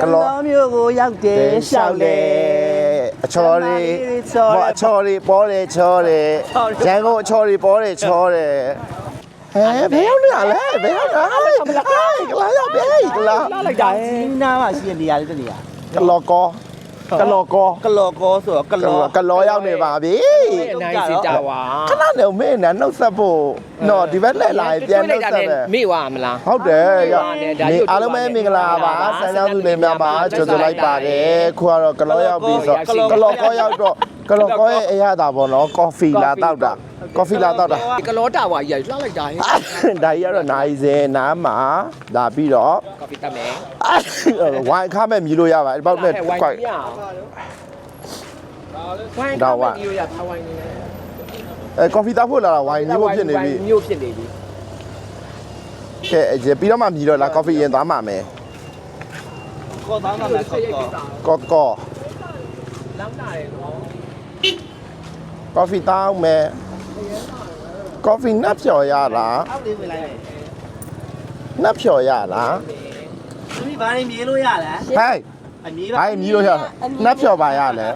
ကလောမျိုးကိုရောက်တယ်ရှောက်လေအချော်တွေချော်ဟောတယ်အချော်တွေပေါ်တယ်ချော်တယ်ချော်တယ်ရန်ကုန်အချော်တွေပေါ်တယ်ချော်တယ်ဟဲဘယ်ရောက်နေရလဲဘယ်ရောက်နေလဲဟဲကလာရောက်ပြီကလာလာလိုက်တာဒီနားမှာရှိတဲ့နေရာလေးတစ်နေရာကလောကော ကလောကော ကလောကောဆိုတော့ကလောကလောရောက်နေပါပြီအနိုင်စီတာဝါခဏနေမင်းနဲ့နှုတ်ဆက်ဖို့နော်ဒီဘက်လှည့်လာရင်ပြန်နှုတ်ဆက်ပဲမိဝမလား ဟုတ်တယ်ရဟုတ်တယ်ဒါနေရုပ်အားလုံးပဲမင်္ဂလာပါဆန်းချောင်းသူတွေများပါကြိုဆိုလိုက်ပါတယ်ခုကတော့ကလောရောက်ပြီဆိုကလောကောရောက်တော့ကလောကောရဲ့အရသာပေါ့နော်ကော်ဖီလာတောက်တာ ကော်ဖီလာတောက်တာဒီကလောတာဝါကြီးလှလိုက်တာဟဲ့ဒါကြီးကတော့နိုင်စင်နားမှာဒါပြီးတော့ကော်ဖီတက်မယ်ဝိုင်ခါမဲ့မြည်လို့ရပါဒီပေါက်နဲ့ဝိုင်းခွိုက်ပြအောင်ဝိုင်းတော့ဝိုင်းရထားဝိုင်းနေတယ်အဲကော်ဖီတောက်ဖို့လာတာဝိုင်မြည်ဖို့ဖြစ်နေပြီမျိုးဖြစ်နေပြီကဲအဲပြီးတော့မှမြည်တော့လာကော်ဖီရင်သွားမှာမယ်ကောသားမှာလည်းကောကောကောကောလောင်းတာရယ်နော်ကော်ဖီတောက်မယ် ကော်ဖီနှပ်ဖြော်ရလားအောက်လေးဝင်လိုက်တယ်နှပ်ဖြော်ရလားဒီဘာနေမြေးလို့ရလဲဟဲ့အမြေးဘာမြည်လို့ရလဲနှပ်ဖြော်ပါရလဲ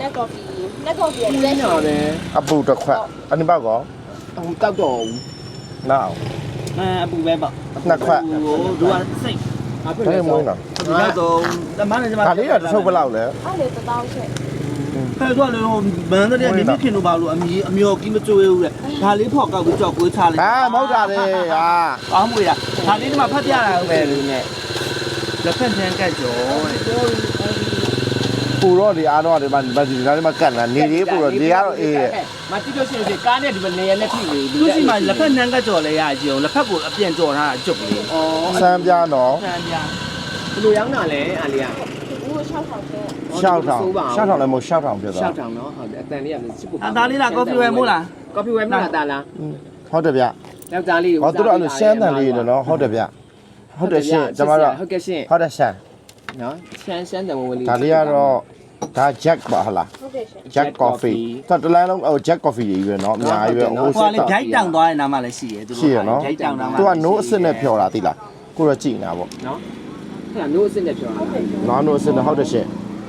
လက်ကော်ဖီလက်ကော်ဖီရဲ့ကျင်းတော်တယ်အပူတစ်ခွက်အနိဘောက်ကောဟိုတောက်တော့နောက်အဲအပူပဲပေါ့နှစ်ခွက်ဟိုဒူကစိတ်ဘာဖြစ်ဒါလဲလေးမွေးနော်ဒီကတော့တမန်နဲ့ကျမဒါလေးကတစ်ထုပ်ဘယ်လောက်လဲအဲ့လေတပေါင်းချက် ဖဲတော့လေဟိုဘန်းတဲ့မြင့်ခင်တို့ပါလို့အမီအမျိုးကြီးမကြွေးဘူးလေဒါလေးဖောက်ကောက်ပြီးကြောက်ကွေးချလိုက်ဟာမဟုတ်တာလေဟာကောင်းမွေတာဒါလေးဒီမှာဖတ်ပြရတာပဲလို့နဲ့လက်ဖက်ထန်းကတ်ကြောတဲ့ပူတော့ဒီအားတော့ဒီမှာဒီမှာဒီနားလေးမှာကတ်လာနေလေးပူတော့ဒီကတော့အေးရဲ့မတိတော့ရှင်ရှင်ကားနဲ့ဒီမနေရလက်ထိနေသူစီမှာလက်ဖက်နှန်းကတ်ကြော်လဲရကြည့်အောင်လက်ဖက်ကိုအပြန်ကြော်ထားတာကျွတ်ကလေးဩစမ်းပြနော်ဆန်းပြဘလိုရောင်းတာလဲအားလေးက ဦး6ထောင်ချက် ရှောက်ထောင်ရှောက်ထောင်လည်းမဟုတ်ရှောက်ထောင်ဖြစ် ရှော သွား က်ထောင်နော်ဟုတ်တယ်အတန်လေးကလည်းစစ်ဖို့ အသားလေးလားကော်ဖီဝဲမို့လား ကော်ဖီဝဲမလားတာလား ဟုတ်တယ်ဗျ ယောက်ျားလေး ဟောသူတို့အဲ့လိုရှမ်းတန်လေးနော်ဟုတ်တယ်ဗျဟုတ်တယ်ရှင်ကျွန်တော်တို့ ဟုတ်ကဲ့ရှင် ဟုတ်တယ်ရှမ်း နော်ရှမ်းရှမ်းတန်ဝင်လေး ဒါလေးကတော့ဒါ Jack ပါဟလား ဟုတ်ကဲ့ရှင် Jack Coffee တော်တလန်းလုံးဟို Jack Coffee ကြီးပဲเนาะအများကြီးပဲဟို ဟိုကလေဂျိုက်တောင်သွားတဲ့နားမှာလည်းရှိရသူတို့ ရှိရနော် ဂျိုက်တောင်နားမှာ သူက no အစ်စ်နဲ့ဖြော်တာသိလားကိုတော့ကြည်နေတာပေါ့ နော် အဲ့ဒါမျိုးအစ်စ်နဲ့ပြောတာနော် no အစ်စ်နဲ့ဟုတ်တယ်ရှင်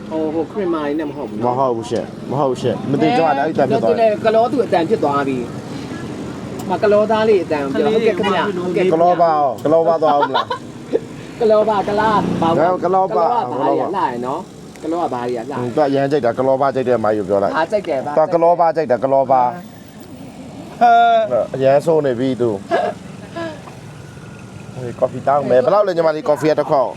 ဟိုဟိုခရမာလေးနဲ့မဟုတ်ဘူးမဟုတ်ဘူးရှင်မဟုတ်ဘူးရှင်မသိကြတာအဲ့ဒါဖြစ်သွားတယ်ကလောသူအတန်ဖြစ်သွားပြီမကလောသားလေးအတန်ပြောဟုတ်ကဲ့ခင်ဗျဟုတ်ကဲ့ကလောပါကလောပါသွားအောင်မလားကလောပါကလားဘာကလောပါဘာရလာရနော်ကလောကဘာရလာသူကရမ်းကြိုက်တာကလောပါကြိုက်တယ်မာယူပြောလိုက်အားကြိုက်တယ်ဗျာသူကလောပါကြိုက်တာကလောပါဟဲအရန်ဆိုးနေပြီသူဟေး ကော်ဖီတောင်းမယ်ဘယ်လောက်လဲညီမလေးကော်ဖီတစ်ခေါက်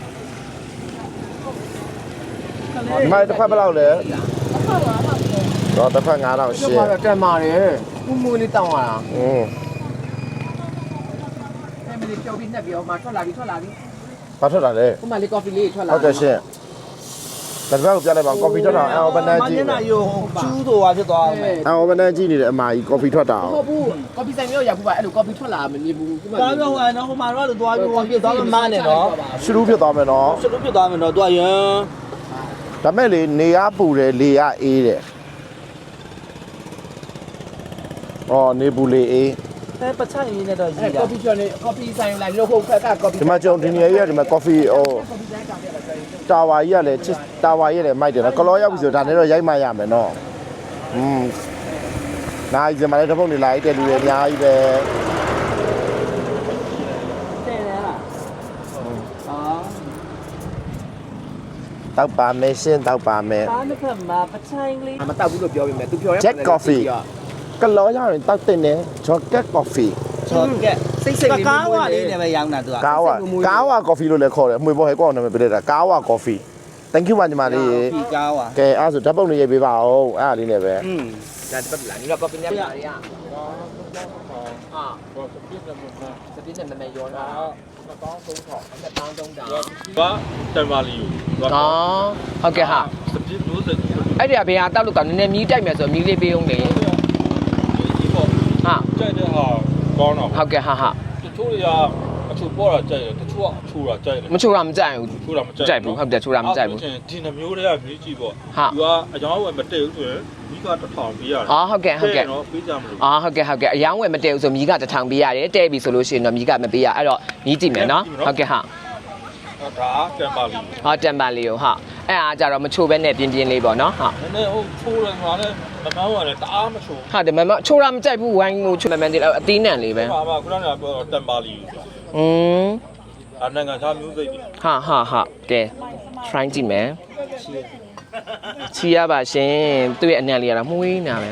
ညီမလေးတစ်ဖက်ဘယ်လောက်လဲဟုတ်ပါတော့ဟုတ်ကဲ့တော့တစ်ဖက်9000တော့ရှင်းတော့တက်မာတယ်ပူမူလေးတောင်းရတာอืมအဲ့မလေးပြောပြီးနှက်ပြောမှထွက်လာပြီထွက်လာပြီဘာထွက်တာလဲဟိုမှာလေးကော်ဖီလေးထွက်လာဟုတ်တယ်ရှင်းဒါ တစ်ဖက်ကိုပြလိုက်ပါကော်ဖီထွက်တာအော်ဘနန်ကြီးမင်းနာယိုကျူးတော်ဟာဖြစ်သွားအောင်မယ်အော်ဘနန်ကြီးနေတယ်အမကြီးကော်ဖီထွက်တာဟုတ်ဘူးကော်ဖီဆိုင်မျိုးရောက်ဘူးပါအဲ့လိုကော်ဖီထွက်လာမမြင်ဘူးဒီမှာဒါပြောဟိုနော်ဟိုမှာတော့လို့သွားပြီးဟိုပြသွားမှမနဲ့နော်ရှုပ်ဖြစ်သွားမယ်နော်စလို့ပြသွားမယ်နော်သူကရန်ဒါမဲ့လေနေရပူတယ်လေရအေးတယ်အော်နေပူလေအေး အဲပချိုင်ရင်းနဲ့တော့ရအဲ့ည်တာကော်ဖီထွက်နေကော်ဖီဆိုင်လာလို့ဟုတ်ခက်ကကော်ဖီဒီမှာကျွန်တော်ဒီနေရာကြီးကဒီမှာကော်ဖီဟိုတာဝါကြီးကလည်းချစ်တာဝါကြီးကလည်းမိုက်တယ်နော်ကလောရောက်ပြီဆိုဒါနဲ့တော့ရိုက်မှရမယ်နော်อืมနိုင်စမလေးတစ်ပုတ်နေလိုက်တဲ့လူတွေအများကြီးပဲတဲ့လားဟာတောက်ပါမယ်ရှင်းတောက်ပါမယ် ဒါနှစ်ဖက်မှာပချိုင်လေး မတောက်ဘူးလို့ပြောပြီးမယ်သူပြောရဲ Jack Coffee ကလောရောက်ရင်တောက်တင်တယ်ဂျော့ကက်ကော်ဖီချော်ကက်စိတ်စိတ်ကကားဝလေးနဲ့ပဲရောင်းတာသူကကာဝါကာဝါကော်ဖီလို့လည်းခေါ်တယ်မှွေပေါ်ဟဲ့ကောက်နာမည်ပြလိုက်တာကာဝါကော်ဖီ thank you ပါညီမလေးဖီကားဝါကဲအဲ့ဒါဆိုဓာတ်ပုံလေးရေးပေးပါဦးအဲ့ဒါလေးနဲ့ပဲอืมဒါတက်လာညီတော့ကော်ဖီနဲ့ပြရရဟာစပင်းနဲ့မမေရောတာတောင်းသုံးခေါ်အတောင်းသုံးတာကတန်ပါလီကိုသွားဟောဟုတ်ကဲ့ဟာစပစ်လို့စက်ကြီးအဲ့ဒီကဘေးကတောက်လို့ကနည်းနည်းမြည်တိုက်မယ်ဆိုမြည်လေးပေးအောင်လေဒီပေါ့ ဟာကြိုက်တဲ့ဟာကောင်းတော့ဟုတ်ကဲ့ဟာဟာတချို့တွေကအချို့ပေါ်တာကြိုက်တယ်တချို့ကအချို့တာကြိုက်တယ်မချိုးတာမကြိုက်ဘူးချို့တာမကြိုက်ကြိုက်ဘူးဟုတ်တယ်ချိုးတာမကြိုက်ဘူးဒီနှမျိုးတွေကမြည်ကြည့်ပေါ့ဟာသူကအကြောင်းဝယ်မတည့်ဘူးဆိုရင်မိကတစ်ထောင်ပေးရတယ်အော်ဟုတ်ကဲ့ဟုတ်ကဲ့နော်ပေးကြမလို့အာဟုတ်ကဲ့ဟုတ်ကဲ့အယောင်းဝယ်မတည့်ဘူးဆိုမြည်ကတစ်ထောင်ပေးရတယ်တဲ့ပြီဆိုလို့ရှိရင်တော့မြည်ကမပေးရအဲ့တော့မြည်ကြည့်မယ်နော်ဟုတ်ကဲ့ဟာအဒါတမ်ပါလီဟောတမ်ပန်လေးကိုဟာအဲ့အားကြတော့မချိုးပဲနဲ့ပြင်းပြင်းလေးပေါ့နော်ဟာနည်းနည်းဟိုချိုးတယ်ငါလည်း မမောင်းရတယ်တအားမချိုးဟာတယ်မမချိုးတာမကြိုက်ဘူးဝိုင်းကိုချိုးမမှန်သေးတယ်အသီးနှံလေးပဲဘာမှခုနကပြောတမ်ပါလီဆိုတာอืมအနိုင်ငံခြားမျိုးစိတ်တွေဟာဟာဟာကဲ try ကြည့်မယ်ချီရပါရှင်သူ့ရဲ့အနံ့လေးကတော့မှုေးနေတာပဲ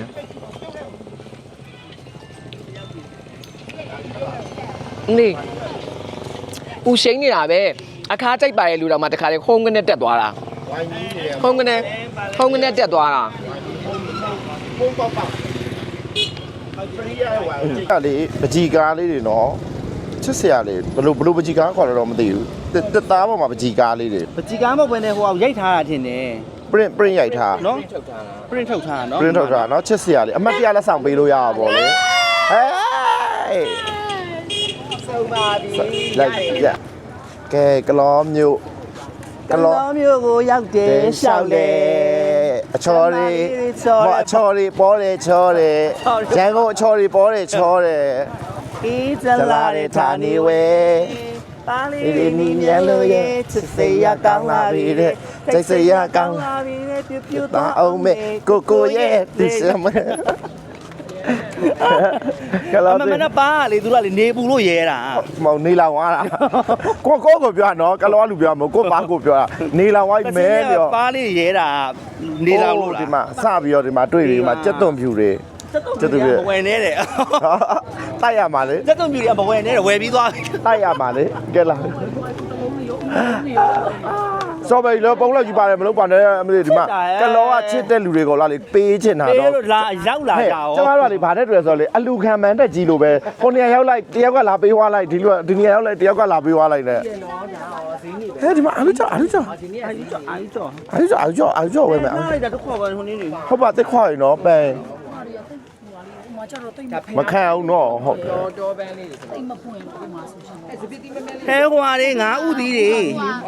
နေဦးရှိန်နေတာပဲအခါကြိုက်ပါရဲ့လူတော်မှတခါလေခုံးကနေတက်သွားတာဝိုင်းကြီးနေတယ်ခုံးကနေခုံးကနေတက်သွားတာ ပုံပေါက်ပေါက်ဖရီးရဝိုင်းကလေပကြီကားလေးတွေနော်ချစ်စရာလေးဘလို့ဘလို့ပကြီကားခေါ်တယ်တော့မသိဘူးတက်သားပေါ်မှာပကြီကားလေးတွေပကြီကားမဟုတ်ဘဲနဲ့ဟိုအောင်ရိုက်ထားတာထင်တယ် print print ရိုက်ထားနော်ထုတ်ထားတာ print ထုတ်ထားတာနော် print ထုတ်ထားနော်ချစ်စရာလေးအမှတ်တရလက်ဆောင်ပေးလို့ရတာပေါ့လေဟေးဆုံးပါပြီလိုက်ရကဲကလောမျိုးကလောမျိုးကိုရောက်တယ်ရှောက်လေ အချော်လေးချော်ဟောတယ်အချော်လေးပေါ်တယ်ချော်တယ်ချော်တယ်ရန်ကုန်အချော်လေးပေါ်တယ်ချော်တယ်အေးဇဇလာလာရတွေတဲ့ဌာဌာနေနေဝဲဝဲပါလေးလေးနီမြန်လို့ရဲ့ချစ်စေရကောင်းလာပြီတဲ့စိတ်စေရကောင်းလာပြီတဲ့ပြပြတာအောင်မေကိုကိုရဲ့ဒီစမ ကလာအမတဲ့မနဲ့ပါလေသူကလေနေပူလို့ရဲတာမောင်နေလောင်သွားတာကိုကိုကိုပြောနော်ကလောလူပြောမကိုပါကိုပြောတာနေလောင်ဝိုင်းမဲပြောပါလေးရဲတာနေလောင်လို့ဒီမှာစပြီးတော့ဒီမှာတွေ့တယ်ဒီမှာကြက်သွန်ဖြူတွေ ကျက်တုံပြူကမဝယ်နေတယ်တိုက်ရမှာလေကျက်တုံပြူကမဝယ်နေတယ်ဝယ်ပြီးသွားပြီတိုက်ရမှာလေကဲလာစော်ပဲလောပုံလောက်ကြည့်ပါတယ်မလုပ်ပါနဲ့အမလေးဒီမှာကလောကချစ်တဲ့လူတွေကိုလာလေပေးချင်တာပေးတော့လို့လာရောက်လာဟဲ့ကြအောင်ကျမတို့ကလေဗာတဲ့တွေ့ဆိုလေအလူခံမှန်တက်ကြီးလို့ပဲခုနေရာရောက်လိုက်တယောက်ကလာပေးသွားလိုက်ဒီလိုဒီနေရာရောက်လိုက်တယောက်ကလာပေးသွားလိုက်နဲ့ဟဲ့ဒီမှာအလူကြောအလူကြောဒီနေ့အဲဒီကြောအဲဒီကြောအလူကြောအလူကြောအလူကြောဝဲမယ်အားလိုက်တာတော့ခေါ်ပါဟိုနေနေဟုတ်ပါတက်ခွာရင်တော့ပန် မခံအောင်တော့ဟုတ်တယ်တော်တော်ပန်းလေးတွေဟဲဟွာလေးငါဥသီးတွေ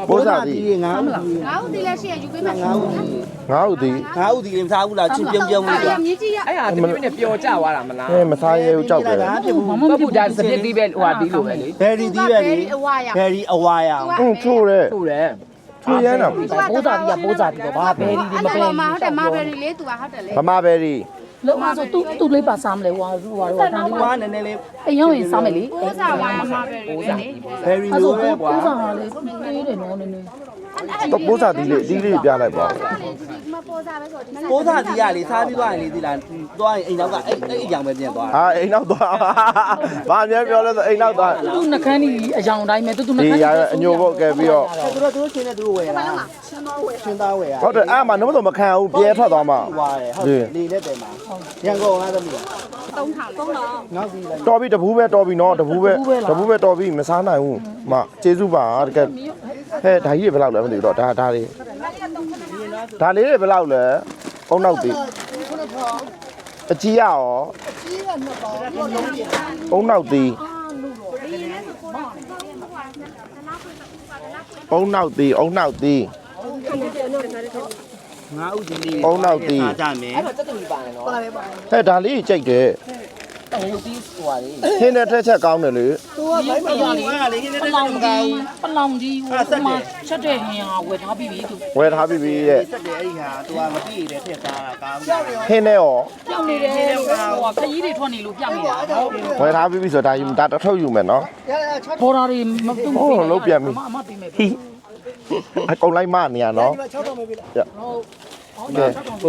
ပိုးစားသည်ငါဥသီးငါတို့ဒီလက်ရှိရယူပေးမှာငါဥသီးငါ့ဦးဒီငါဥသီးလေးမစားဘူးလားချူပြုံးပြုံးလေးအဲ့ဒါမြည်ကြည့်ရအဲ့ဟာတပြည့်နဲ့ပျော်ကြသွားတာမလားအဲမစားရဲဘူးကြောက်တယ်ငါဖြစ်ဘူးဘဘူးဒါစပစ်သီးပဲဟိုဟာဒီလိုပဲလေဘယ်ဒီသီးပဲလေအဝါရဘယ်ဒီအဝါရဟွန်းထိုးတယ်ဟုတ်တယ်ထိုးရမ်းတော့ပိုးစားတီးရပိုးစားတီးတော့ဘာဘယ်ဒီဒီမပဲမဟုတ်တယ်မဘယ်ဒီလေးသူကဟုတ်တယ်လေဗမာပဲဒီ လုံးဝဆိုသူသူလေးပါစားမလဲဟွာဟွာဟွာတန်းလေးဟွာနည်းနည်းလေးအိမ်ရောက်ရင်စားမယ်လေပိုးစားဝါရမဘယ်ဒီလေးဘယ်ဒီအဲဆိုလိုပဲပိုးကွာစားဟာလေသေးတယ်နော်နည်းနည်း တော့ပိုးစားဒီလေးဒီလေးပြလိုက်ပါမပိုးစားပဲဆိုဒီပိုးစားသီးရလေစားပြီးသွားရင်လေဒီလားသွားရင်အိမ်နောက်ကအဲ့အဲ့အကြောင်ပဲပြန်သွားတာအာအိမ်နောက်သွားဘာအများပြောလဲဆိုအိမ်နောက်သွားသူနှခမ်းကြီးအယောင်တိုင်းပဲသူသူနှဒီခမ်းရအညိုဖို့ကဲပြီးတော့သူတို့သူတို့ချင်းနဲ့သူတို့ဝယ်လားချင်းသားဝယ်ချင်းသားဝယ်ရဟုတ်တယ်အဲ့မှာနှမတော်မခံအောင်ပြဲထွက်သွားမှာဝါတယ်ဟုတ်တယ်လေနဲ့တယ်မှာရန်ကုန်လားသမီးသုံးထောင်သုံးတော့ငေါ့ပြီးလိုက်တော်ပြီတပူးပဲတော်ပြီနော်တပူးပဲတပူးပဲတော်ပြီမစားနိုင်ဘူးမကျေးဇူးပါတကယ်ဟဲ့ဒါကြီးတွေဘယ်လောက်လဲမသိဘူးတော့ဒါဒါလေးဒါလေးတွေဘယ်လောက်လဲအုံနောက်ပြီအကြီးရရောအုံနောက်သည်အုံနောက်သည်အုံနောက်သည်ငါဥဒီလေးအုံနောက်သည်စားကြမယ်အဲ့တော့တက်တူကြီးပါတယ်နော်ဟဲ့ဒါလေးကြိုက်တယ် ဟိုဒီဟိုဟာလေဟင်းနဲ့ထက်ချက်ကောင်းတယ်လေသူကဘိုင်းမရလေငါလေခင်းနေပတယ်လောင်မကောကြီးင်းပလောင်ကြီးဟိုမှာချက်တဲ့နေရာဝယ်ထားပြီးပြီသူဝယ်ထားပြီးပြီတဲ့စက်တယ်အဲ့ဒီဟာသူကမပြည့်တယ်ထည့်စားတာကောင်းဟင်းနဲ့ရောပြောင်းနေတယ်ဟိုဟာခကြီးတွေထွက်နေလို့ပြောင်းနေတာနော်ဝယ်ထားပြီးပြီဆိုတော့ဒါယူဒါတစ်ထုပ်ယူမယ်နော်ဘော်ဒါတွေမသူမပြီးအမအမပြီးမယ်ဟိအကုန်လိုက်မနေရနော်ဟုတ်ကဲဘု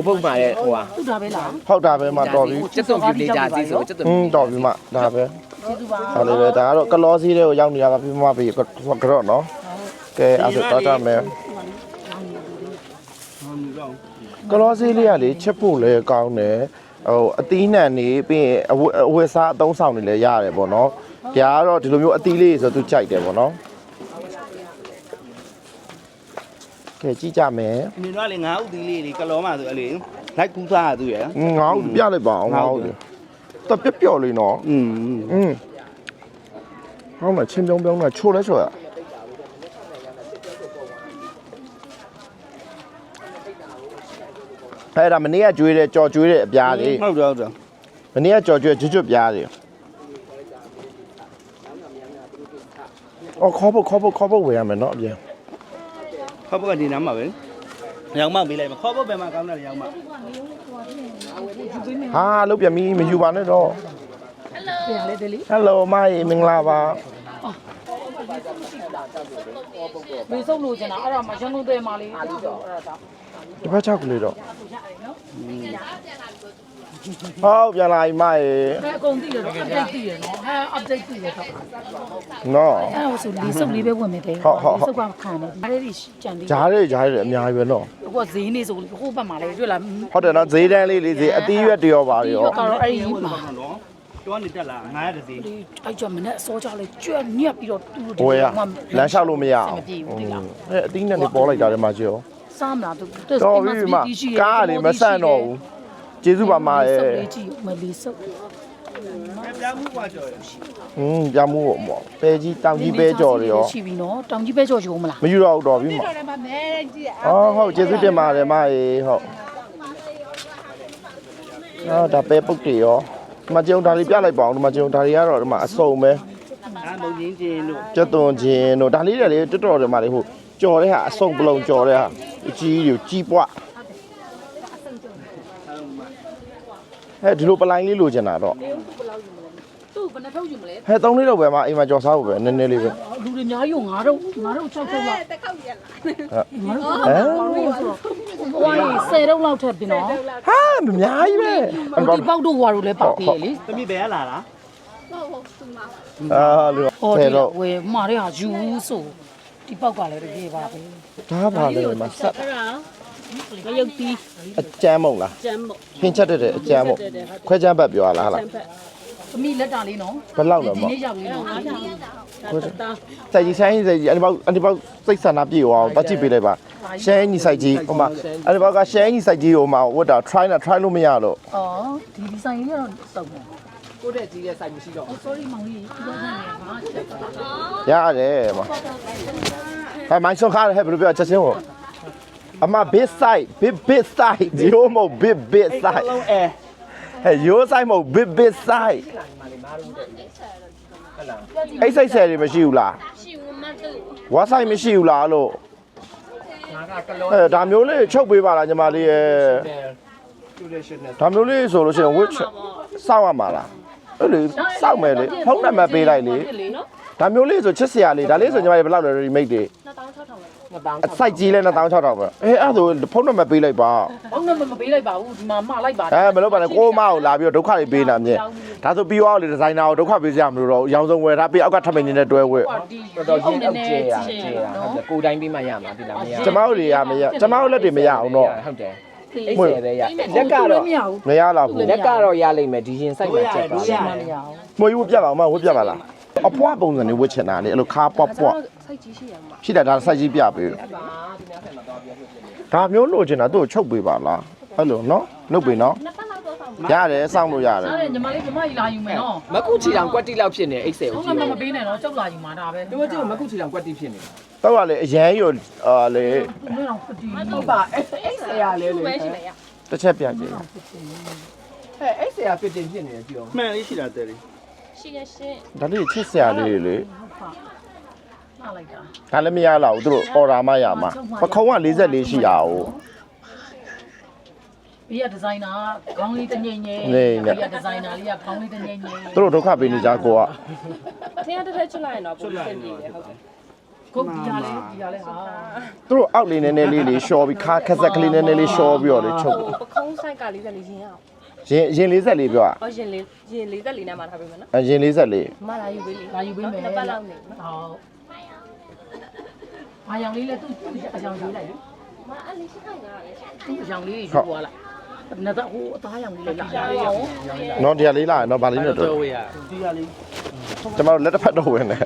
ဘုံပါတဲ့ဟိုဟာသူဒါပဲလားဟုတ်တာပဲမတော်ပြီကျက်သွန်ပြူလေးကြသေးဆိုကျက်သွန်อืมတော်ပြီမဒါပဲကျေးဇူးပါဒါလေးပဲဒါကတော့ကလောစီးတွေကိုရောက်နေတာကပြမပြီကတော့နော်ကဲအဲ့ဒါတော့တာမယ်ကလောစီးလေးကလေချက်ဖို့လည်းကောင်းတယ်ဟိုအသီးနှံနေပြီးရင်အဝတ်အဝတ်စားအသုံးဆောင်နေလည်းရတယ်ပေါ့နော်ဒါကတော့ဒီလိုမျိုးအသီးလေးဆိုသူကြိုက်တယ်ပေါ့နော် ကဲကြည့်ကြမယ် မြင်တော့လေငါဥသီးလေးလေကလောမှဆိုအဲ့လေလိုက်ကူးစားရသူရယ် ငေါ့ပြလိုက်ပါအောင်ငေါ့တော့ပြပျော်လေးနော် อืม อืมဟောင်းမချင်းပြုံးပြုံးနဲ့ချိုးလဲချိုးရအဲ့ဒါမနေ့ကကျွေးတဲ့ကြော်ကျွေးတဲ့အပြားလေး ဟုတ်တယ်ဟုတ်တယ် မနေ့ကကြော်ကျွေးကျွတ်ကျွတ်ပြားလေးအော်ခေါ်ဖို့ခေါ်ဖို့ခေါ်ဖို့ဝယ်ရမယ်နော်အပြင် ခေါ်ပုတ်ကဒီနားမှာပဲရောင်မပေးလိုက်မှာခေါ်ပုတ်ပဲမှာကောင်းတယ်ရောင်မဟာလုတ်ပြမီမယူပါနဲ့တော့ပြန်လေတယ်လီဟယ်လိုမအေးမင်္ဂလာပါမေစုပ်လို့ကျင်တာအဲ့ဒါမှရန်ကုန်တဲမှာလေးအဲ့ဒါတော့တစ်ဖက်ချောက်ကလေးတော့ ဟုတ်ပြန်လာပြီမအေးအဲအကုန်သိတယ်တော့ update သိတယ်နော်အဲ update သိတယ်တော့နော်အဲ့ဒါဆိုလေးစုပ်လေးပဲဝင်နေတယ်ဟုတ်ဟုတ်ဟုတ်လေးစုပ်ကခံတယ်ဒါလေးတွေကြံသေးတယ်ဂျားတွေဂျားတွေအများကြီးပဲနော်အခုကဈေးနေဆိုဟိုဘက်မှာလေတွေ့လားဟုတ်တယ်နော်ဈေးတန်းလေးလေးဈေးအသီးရွက်တရောပါရောဒီကတော့အဲ့ဒီမှာနော်တွန်းနေတက်လာ900တစီဒီအဲ့ကြောင့်မနဲ့အစောကြလဲကြွက်ညက်ပြီးတော့တူတူဘွယ်ရလမ်းလျှောက်လို့မရအောင်မပြေဘူးဒီလားအဲအသီးနဲ့နေပေါ်လိုက်တာလည်းမကြောစားမလားသူတော်ပြီမကားကလေမဆန့်တော့ဘူး ကျေးဇူးပါမရဲ့ စုပ်လေးကြည့်မလေးစုပ် ပြားမှုกว่าကြော်ရ ဟွန်းပြမှုပေါ့ပဲကြီးတောင်ကြီးပဲကြော်တွေရော ရှိပြီနော်တောင်ကြီးပဲကြော်ရုံမလား မယူတော့ဘူးတော်ပြီမအော်ဟုတ်ကျေးဇူးတင်ပါတယ်မအေးဟုတ်နော်ဒါပဲပုတ်တွေရောဒီမှာကျုံဒါလေးပြလိုက်ပါအောင်ဒီမှာကျုံဒါလေးကတော့ဒီမှာအစုံပဲ အာမုံချင်းချင်းတို့ ကျက်သွန်ချင်းတို့ဒါလေးတွေလေတော်တော်တယ်မှာလေဟိုကြော်တဲ့ဟာအစုံပလုံကြော်တဲ့ဟာအကြီးကြီးကြီးပွား ဟဲ့ဒီလိုပလိုင်းလေးလိုချင်တာတော့သူ့ဘယ်နှထုတ်ယူမလဲဟဲ့သုံးလေးတော့ပဲမအိမ်မှာကြော်စားဖို့ပဲနည်းနည်းလေးပဲလူတွေအများကြီးငါတို့ငါတို့6ထုတ်လောက်တက်ခောက်ရလားငါတို့ဟမ်ဟိုက10တော့လောက်ထပ်ပြီနော်ဟာမများကြီးပဲဒီပေါက်တို့ဟွာတို့လည်းပေါက်သေးရဲ့လေသမီးဘယ်ကလာတာအာလူဟောဖဲဒီတော့ဝယ်မှားတဲ့ဟာယူဆိုဒီပေါက်ကလည်းတကယ်ပါပဲဒါပါလေမဆက် ငရုတ်တီးအကျမ်းမုံလားကျမ်းမို့ဟင်းချက်တက်တဲ့အကျမ်းမုံခွဲချမ်းဘတ်ပြောရလားဟလားသမီးလက်တာလေးနော်ဘယ်လောက်လဲဒီမောနေ့ရောက်ပြီနော်ဒါတာစိုက်ကြီးဆိုင်စိုက်ကြီးအဲ့ဒီပေါက်အဲ့ဒီပေါက်စိတ်ဆန္ဒပြေသွားအောင်တတ်ကြည့်ပေးလိုက်ပါရှဲကြီးစိုက်ကြီးဟိုမှာအဲ့ဒီပေါက်ကရှဲကြီးစိုက်ကြီးဟိုမှာဝတ်တာ try နဲ့ try လို့မရတော့อ๋อဒီဒီဇိုင်းလေးကတော့စောက်တယ်ကိုတဲ့ကြီးရဲ့စိုက်မရှိတော့ Oh sorry မောင်ကြီးဒီတော့နေပါချက်ပါ ရတယ်မဟဲ့မိုင်းဆုံးခါဟဲ့ဘယ်လိုပြောချက်ချင်းဟို အမ big side big big side ဒီဟိုမို့ big big side လုံးအဲဟဲ့ရိုးဆိုင်မို့ big big side အဲ့စိတ်ဆယ်တွေမရှိဘူးလား ရှိဦးမတူဝါဆိုင်မရှိဘူးလားလို့ငါကကလောအဲဒါမျိုးလေးချုပ်ပေးပါလားညီမလေးရဲ့တူတဲ့ရှင်းနေဒါမျိုးလေးဆိုလို့ရှိရင်ဝစ်စောက်ရမှာလားအဲ့လေစောက်မယ်လေဖုန်းနံပါတ်ပေးလိုက်လေဒါမျိုးလေးဆိုချစ်စရာလေးဒါလေးဆိုညီမလေးဘယ်လောက်လဲ remake တွေ ငါတောင်းအစိုက်ကြီးလဲ2600ပဲအေးအဲ့ဒါဆိုဖုန်းနံပါတ်ပေးလိုက်ပါဘုန်းနဲ့မပေးလိုက်ပါဘူးဒီမှာမှားလိုက်ပါအဲမလို့ပါနဲ့ကိုမကိုလာပြီးတော့ဒုက္ခတွေပေးနာမြင်ဒါဆိုပြီးသွားလေဒီဇိုင်နာကိုဒုက္ခပေးစရာမလိုတော့ဘူးရောင်စုံဝယ်ထားပြီးအောက်ကထမိန်နေတဲ့တွဲဝဲဒီတော်တော်ကြီးအောက်ကျဲရကျဲရဟုတ်တယ်ကိုတိုင်းပြီးမှရမှာဒီလားမရကျမတို့တွေကမရကျမတို့လက်တွေမရအောင်တော့ဟုတ်တယ်အိတ်ဆယ်ပဲရလက်ကတော့မရဘူးမရတော့ဘူးလက်ကတော့ရလိမ့်မယ်ဒီရင်စိုက်မှာချက်ပါရှင်းမမရဘူးမွေးဝပြပါအောင်မဝပြပါလား အဖွားပုံစံနေဝတ်ချင်တာလေအဲ့လိုခါပေါ့ပေါ့ရှိတယ်ဒါစိုက်ကြီးပြပေးဒါမျိုးလိုချင်တာသူ့ကိုချုပ်ပေးပါလားအဲ့လိုနော်လုပ်ပေးနော်ရတယ်စောင့်လို့ရတယ်အဲ့ညီမလေးညီမကြီးလာယူမယ်နော်မကုချီတောင်ကွက်တိလောက်ဖြစ်နေအိတ်ဆယ်ဘုကိုန်းကြည့်နဲ့မပေးနဲ့နော်ကြောက်လာယူမှာဒါပဲဒီမကြည့်မကုချီတောင်ကွက်တိဖြစ်နေတော့ကလေအရန်ရောအာလေဘယ်တော့ပတီဟုတ်ပါအိတ်ဆယ်ရလဲလေဝဲရှိမယ်ရတစ်ချက်ပြကြည့်အဲအိတ်ဆယ်ရဖစ်တင်ဖြစ်နေတယ်ပြောမှန်လေးရှိတာတဲ့လေ ရှိရရှင်းဒါလေးချစ်စရာလေးတွေလေမှားလိုက်တာဒါလည်းမရတော့ဘူးသူတို့အော်ဒါမှရမှာပခုံးက44ရှိရအောင်ဘေးကဒီဇိုင်နာခေါင်းလေးတငိမ့်ငယ်နေနေဘေးကဒီဇိုင်နာလေးကခေါင်းလေးတငိမ့်ငယ်သူတို့ဒုက္ခပေးနေကြကိုကထင်းရတစ်ထက်ချလိုက်ရင်တော့ပုံစံနေတယ်ဟုတ်ကဲ့ကိုဒီရလေးဒီရလေးဟာသူတို့အောက်လေးနည်းနည်းလေးလေးရှော့ပြီးခါခက်ဆက်ကလေးနည်းနည်းလေးရှော့ပြီးတော့လေချုပ်ပခုံးဆိုင်ကလေးကလေးရင်းအောင် ရင်ရင်44ပြောอ่ะဟောရင်လေးရင်44နဲ့မှထားပေးမယ်နော်အရင်44မလာယူပေးလေလာယူပေးမယ်နှစ်ပတ်လောက်နေဟုတ်အာရောင်လေးလည်းသူ့သူ့အရောင်လေးလိုက်လေမအဲ့လေးရှိခိုင်းတာလေသူ့အရောင်လေးယူသွားလိုက်နတ်ဟိုအသားရောင်လေးလာရောင်နော်တရားလေးလာနော်ဗာလေးနဲ့တော့ဒီရလေး ကျွန်တော်တို့လက်တစ်ဖက်တော့ဝင်တယ်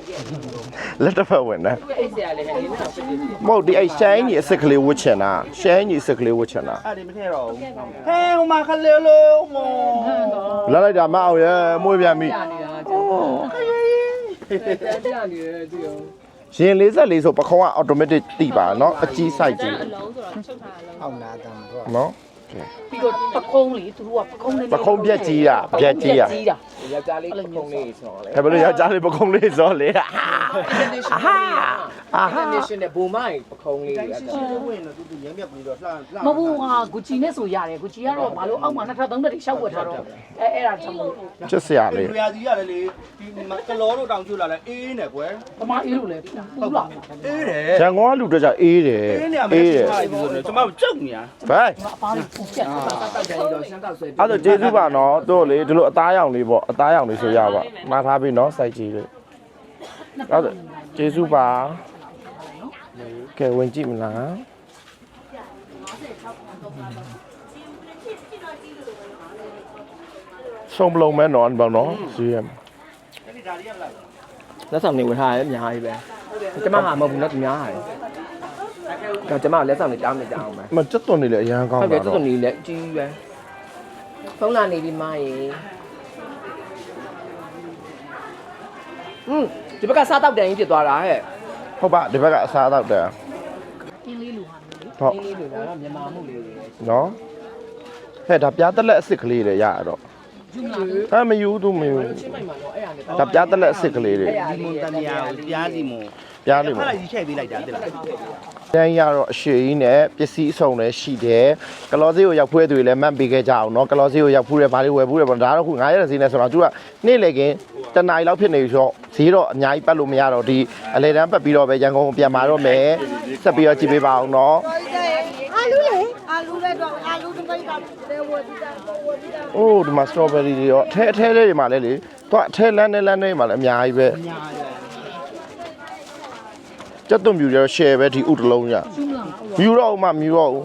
လက်တစ်ဖက်ဝင်တယ် အိတ်ဆယ်ရလဲဟဲ့ဒီနေ့တော့ဖစ်တင် မဟုတ်ဒီအဲ့ရှိုင်းကြီးအစ်စ်ကလေးဝတ်ချင်တာရှိုင်းကြီးအစ်စ်ကလေးဝတ်ချင်တာ အဲ့ဒီမထည့်တော့ဘူးဟဲဟိုမှာခလေးလို့မော လာလိုက်တာမအောင်ရဲ့မွေးပြန်ပြီ နေတာကျွန်တော်တရားနေတယ်ဒီရော ရင်44ဆိုပခုံးက automatic တိပါเนาะအကြီးစိုက်ကြီး အလုံးဆိုတော့ချုပ်ထားအလုံး เนาะ ပြီးတော့ပကုံးလေသူတို့ကပကုံးလေးပခုံးပြက်ကြီးတာ ပြက်ကြီးတာကြီးတာ ယောက်ျားလေးခုံလေးဆိုတော့လေ အဲ့ဘယ်လိုယောက်ျားလေးပခုံးလေးစောလေဟာ international အာ international ဘူမိုင်းပခုံးလေးတွေအဲ့ဒါ ဝင်တော့သူရမ်းမြက်ပြီးတော့လှလှ မဟုတ်ဘူးဟာဂူချီနဲ့ဆိုရတယ်ဂူချီကတော့ဘာလို့အောက်မှာနှစ်ထပ်သုံးထပ်တိရှောက်ဝတ်ထားတော့အဲအဲ့ဒါကြောင့်မို့ချစ်စရာလေးလူရစီရတယ်လေဒီကလောတို့တောင်ကျွလာလဲအေးနေကွယ်ပမာအေးလို့လဲပူလာအေးတယ်ရန်ကုန်ကလူတို့ကြောင့်အေးတယ်အေးနေရမယ်အေးတယ်ကျွန်မကြောက်နေရ ဘိုင် အပားလေးပူချက်တာတောက်တယ်တော့ရှမ်းတောက်ဆွဲအဲ့ဒါကျေးဇူးပါနော်တို့လေဒီလိုအသားရောင်လေးပေါ့အသားရောင်လေးဆိုရပါမှားထားပြီနော်စိုက်ကြည့်လို့အဲ့ဒါကျေးဇူးပါကဲဝင်ကြည့်မလားဆုံးမလုံးမဲနော်ဘာနော်စီးရမယ်လက်ဆောင်တွေဝင်ထားရဲအများကြီးပဲကျမဟာမဟုတ်ဘူးနော်သူများဟာတယ် တော့ကျမလက်ဆောင်တွေတောင်းနေကြအောင်ပဲမတက်သွန်နေလေအရန်ကောင်းဟုတ်ကဲ့တာတော်တော့တော်လေးလက်ကြီးပဲဖုန်းလာနေပြီမရေอืมဒီဘက်ကစားတောက်တန်ကြီးဖြစ်သွားတာဟဲ့ဟုတ်ပါဒီဘက်ကအစားတော့တယ်ကင်းလေးလူဟာမျိုးလေဟုတ်ဒီလေးတွေကတော့မြန်မာမှုလေးတွေနော်ဟဲ့ဒါပြားတက်လက်အစ်စ်ကလေးတွေရရတော့ယူမလားဟဲ့မယူသူမယူချင်းမိုင်မှာတော့အဲ့ဟာနဲ့ဒါပြားတက်လက်အစ်စ်ကလေးတွေဒီမွန်တမယာကိုပြားစီမွန်ပြားလေးခါပေါ့ လိုက်ကြီးချက်ပေးလိုက်တာတဲ့လား တန်းရတော့အရှိကြီးနဲ့ပစ္စည်းအစုံလည်းရှိတယ်ကလောစီကိုရောက်ဖွေးသူတွေလည်းမှတ်ပေးခဲ့ကြအောင်နော်ကလောစီကိုရောက်ဖူးတယ်ဘာလေးဝယ်ဖူးတယ်ပေါ့ဒါတော့ခု9ရက်စီနဲ့ဆိုတော့သူကနေ့လေကင်းတနင်္လာလောက်ဖြစ်နေပြီဆိုတော့ဈေးတော့အများကြီးပတ်လို့မရတော့ဒီအလေတန်းပတ်ပြီးတော့ပဲရန်ကုန်ကိုပြန်มาတော့မယ်ဆက်ပြီးတော့ကြည့်ပေးပါအောင်နော်အာလူလေအာလူပဲတော့အာလူတစ်ပိတ်ကလည်းဝယ်ပြီးတာဝယ်ပြီးတာအိုးဒီမှာ strawberry တွေရောအထဲအထဲလေးတွေမှာလည်းလေသူကအထဲလန်းနဲ့လန်းနဲ့မှာလည်းအများကြီးပဲကျ က်သွန်ပြူရော share ပဲဒီဥတလုံးရယူမလားမြူတော့ဦးမမြူတော့ဦး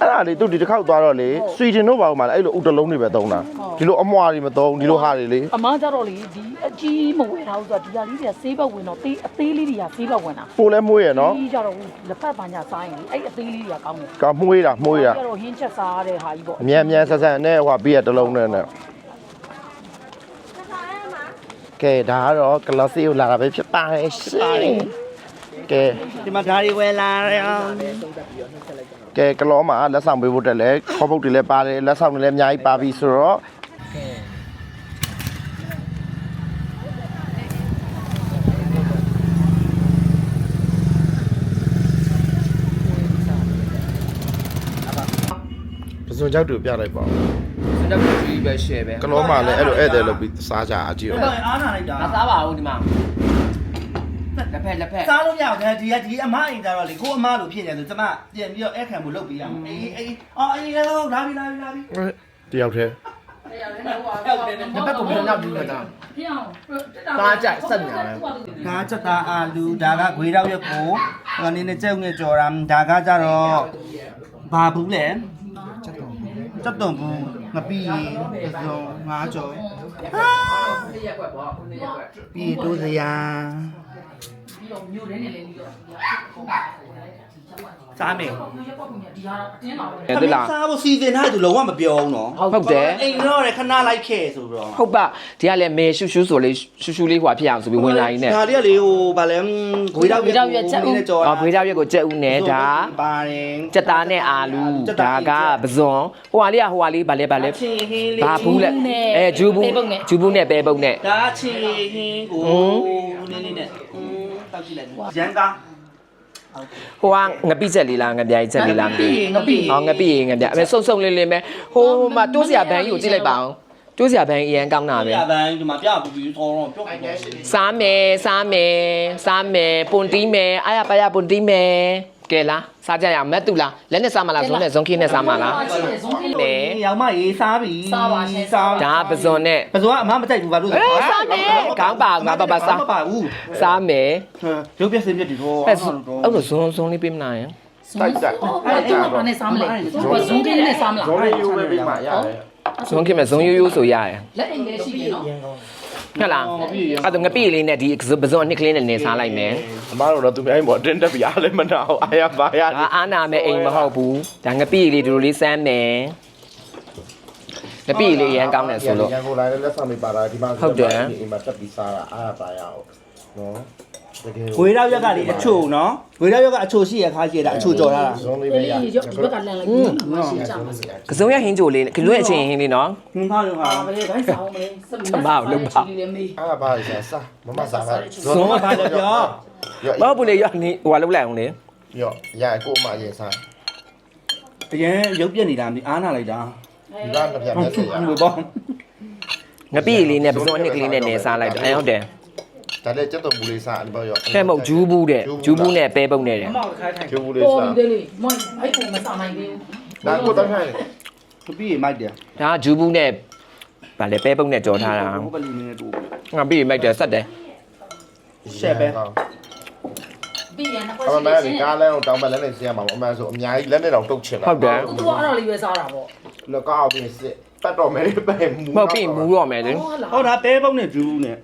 အဲ့ဒါလေသူဒီတစ်ခေါက်သွားတော့လေဆွီဒင်တို့ဘာလို့မှလဲအဲ့လိုဥတလုံးတွေပဲသုံးတာဒီလိုအမွှာတွေမသုံးဒီလိုဟာတွေလေအမားကြတော့လေဒီအကြီးမဝင်တော့ဆိုတော့ဒီဟာလေးတွေကဆေးဘက်ဝင်တော့သေးအသေးလေးတွေကဆေးဘက်ဝင်တာပိုလဲမွေးရနော်ဒီကြတော့လက်ဖက်ပန်းညာစားရင်လေအဲ့အသေးလေးတွေကကောင်းတယ်ကမွေးတာမွေးတာကြတော့ဟင်းချက်စားရတဲ့ဟာကြီးပေါ့အမြန်မြန်ဆက်ဆက်နဲ့ဟိုပြီးရတစ်လုံးနဲ့နဲ့ကဲဒါကတော့ကလစီကိုလာတာပဲဖြစ်ပါတယ်ရှင် ကဲဒီမှာဓာရီဝယ်လာရအောင်ကဲကလောမှာလက်ဆောင်ပေးဖို့တက်လဲခေါပုတ်တွေလည်းပါတယ်လက်ဆောင်တွေလည်းအများကြီးပါပြီဆိုတော့ပစုံကြောက်တူပြလိုက်ပါဦးစနပ်ကြီးပဲ share ပဲကလောမှာလည်းအဲ့လိုဧည့်သည်လုပ်ပြီးစားကြအကြည့်ဟုအောင်တ်အားနာလိုက်တာမစားပါဘူးဒီမှာ လက်ဖက်လက်ဖက်စားလို့ရအောင်ဒီကဒီအမအိမ်ကြတော့လေကိုအမလိုဖြစ်နေတယ်ဆိုကျမပြန်ပြီးတော့အဲ့ခံမှုလုပ်ပေးရအောင်အေးအေးအော်အေးလာလာပြီလာပြီလာပြီတယောက်တည်းလက်ဖက်ကဘယ်လောက်ဒီမှာတာပြအောင်ကားကြဆက်နေတယ်ဒါချက်သားအာလူဒါကဂွေရောက်ရက်ကိုဟိုနေနေကျုပ်ငယ်ကြော်တာဒါကကြတော့ဘာဘူးလဲချက်တုံဘူးငပီးဇုံငါးကြော်ဒီရ က်ွက်ပေါ့ဒီရက်ွက်ပြီးတိုးစရာမြို့ထဲနေလေပြီးတော့စားမယ်ဒီဟာအတင်းလာတယ်တယ်လားစားဖို့စီစဉ်ထားသူလုံးဝမပြောဘူးနော်ဟုတ်တယ်အိမ်တော့ရခဏလိုက်ခဲ့ဆိုတော့ဟုတ်ပါဒီကလည်းမေရှူရှူဆိုလေးရှူရှူလေးဟွာဖြစ်အောင်ဆိုပြီးဝင်လာရင်းနဲ့ဒါလေးကလေဟိုဗာလဲဂွေရောက်ရက်ကြော်အော်ဘွေးရောက်ရက်ကိုကြက်ဦးနဲ့ဒါပါတယ်ကြက်သားနဲ့အာလူဒါကပဇွန်ဟိုဟာလေးကဟိုဟာလေးဗာလဲဗာလဲချင်းဟင်းလေးဘာဘူးလဲအဲဂျူဘူးဂျူဘူးနဲ့ပဲပုတ်နဲ့ဒါချင်းဟင်းကိုနင်းနေနဲ့တော က်ကြည့်လိုက်ရန်ကားဟိုကငပိချက်လေးလားငပြိုင်ချက်လေးလားမသိငပိဟောငပိငပြအမေစုံစုံလေးလေးပဲဟိုမှာတိုးစရာဘန်းကြီးကိုကြည့်လိုက်ပါအောင်တိုးစရာဘန်းအရန်ကောင်းတာပဲပြပန်းဒီမှာပြပူပူသောတော့ပြုတ်နေစားမယ်စားမယ်စားမယ်ပွန်တီးမယ်အားရပါရပွန်တီးမယ် ကဲလားစားကြရအောင်မက်တူလားလက်နဲ့စားမလားဇုံးနဲ့ဇုံးခင်းနဲ့စားမလားဇုံးကင်းနဲရောင်မရေးစားပြီစားပါရှင်စားဒါပဇွန်နဲ့ပဇွန်ကအမမကြိုက်ဘူးဘာလို့အေးစားမယ်ကောင်းပါငါပါပါစားမပါဘူးစားမယ်ရုပ်ပြစင်းပြဒီတော့အဲ့အဲ့လိုဇုံးဇုံးလေးပေးမလားယင်တိုက်တိုက်အဲ့ဒီမှာနဲ့စားမလဲဇုံးကင်းနဲ့စားမလားဇော်လေးယူပဲပြီးမှရတယ်ဇုံးခင်းမယ်ဇုံးရိုးရိုးဆိုရရယ်လက်အင်္ဂလိပ်ရှိတယ်နော် ဟုတ်လားအဲ့တော့ငပိလေးနဲ့ဒီပဇွန်နှစ်ကလေးနဲ့နေစားလိုက်မယ်အမားတို့တော့သူများအိမ်ပေါ်အတင်းတက်ပြီးအားလည်းမနာအောင်အားရပါရဒါအာနာမဲ့အိမ်မဟုတ်ဘူးဒါငပိလေးဒီလိုလေးစမ်းမယ်ငပိလေးရန်ကောင်းတယ်ဆိုလို့ရန်ကုန်လာတဲ့လက်ဆောင်တွေပါတာဒီမှာဟုတ်တယ်အိမ်မှာတက်ပြီးစားတာအားရပါရအောင်နော် ဂွေရောက်ရက်ကလေအချိုနော်ဂွေရောက်ရက်ကအချိုရှိရခါရှိရတာအချိုကြော်ထားတာဇုံးလေးဒီပဲရရုပ်ဒီဘက်ကလန်လိုက်ပြီးမရှိကြမှာစကစုံရဟင်းကြိုလေးကလွဲ့အချင်းဟင်းလေးနော်ဟင်းသားရောဟာအာဘယ်ဘိုင်းဆောင်မလဲစမလေးမေးအားပါရစားစားမမစားပါဇုံးကဘာလဲပြောရောမဟုတ်ဘူးလေရနေဟိုကလောက်လိုက်အောင်လေရောရကိုမရေစားအရင်ရုပ်ပြက်နေတာမအားနာလိုက်တာဒီကနှစ်ပြတ်နဲ့ဆက်ရဟိုပေါ့ငပိလေးနဲ့ပစုံအနစ်ကလေးနဲ့နေစားလိုက်တော့အဲဟုတ်တယ် ဒါလည်းကျက်တော်မူလေးစားအဒီပေါ့ရောထဲမဟုတ်ဂျူးဘူးတဲ့ဂျူးဘူးနဲ့ပဲပုံနဲ့တယ်မောက်ခိုင်းခိုင်းကျူဘူးလေးပေါ်စားပြီးတယ်လေမောက်အဲ့ကိုမဆောင်နိုင်သေးဘူးဒါကိုတောင်းခိုင်းသူပြီးမိုက်တယ်ဒါကဂျူးဘူးနဲ့ဗာလေပဲပုံနဲ့ကြော်ထားတာဟိုပလီနေတူငါပြီးမိုက်တယ်ဆက်တယ်ပြီးရင်တော့အမမလည်းကားလဲအောင်တောင်းပလက်နဲ့ဆင်းရမှာပေါ့အမှန်ဆိုအများကြီးလက်နဲ့တောင်တုတ်ချင်တာဟုတ်တယ်သူကအဲ့ဒါလေးပဲစားတာပေါ့လောကောက်ပြီးစစ်ပတ်တော်မယ်ပဲမူမဟုတ်ပြီးမူတော့မယ်လေဟုတ်တာတဲပုံးနဲ့ဂျူးနဲ့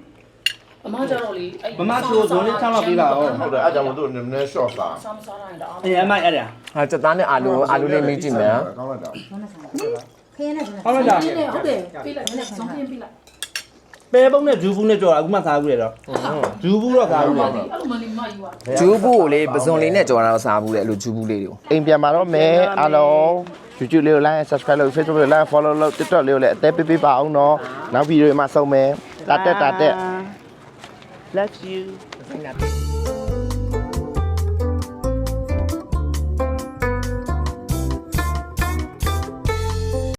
အမကျတော့လေအဲ့မမချိုးဇုံးလေးချောင်းလောက်ပေးပါဦးဟုတ်တယ်အဲ့ကြောင့်မတို့နည်းနည်း short စားစားမစားနိုင်တော့အရင်မိုက်အဲ့ဒါဟာစက်သားနဲ့အာလူအာလူလေးမေးကြည့်မယ်ကောင်းလိုက်တာခင်းနေတယ်ဟုတ်လားဟုတ်တယ်ပြီးလိုက်နည်းနည်းဆုံးပြင်းပြီးလိုက်ပဲပုံးနဲ့ဂျူးဘူးနဲ့ကြော်တာအခုမှစားဘူးလေတော့ဂျူးဘူးတော့စားဘူးလေအဲ့လိုမလီမယူပါဂျူးဘူးကိုလေပစုံလေးနဲ့ကြော်တာတော့စားဘူးလေအဲ့လိုဂျူးဘူးလေးတွေကိုအိမ်ပြန်มาတော့မယ်အားလုံး YouTube လေးကို like subscribe လုပ် Facebook လေး like follow လုပ် TikTok လေးကိုလည်းအသေးပေးပေးပါအောင်နော်နောက်ဗီဒီယိုမှာဆုံမယ်တာတက်တာတက် Love you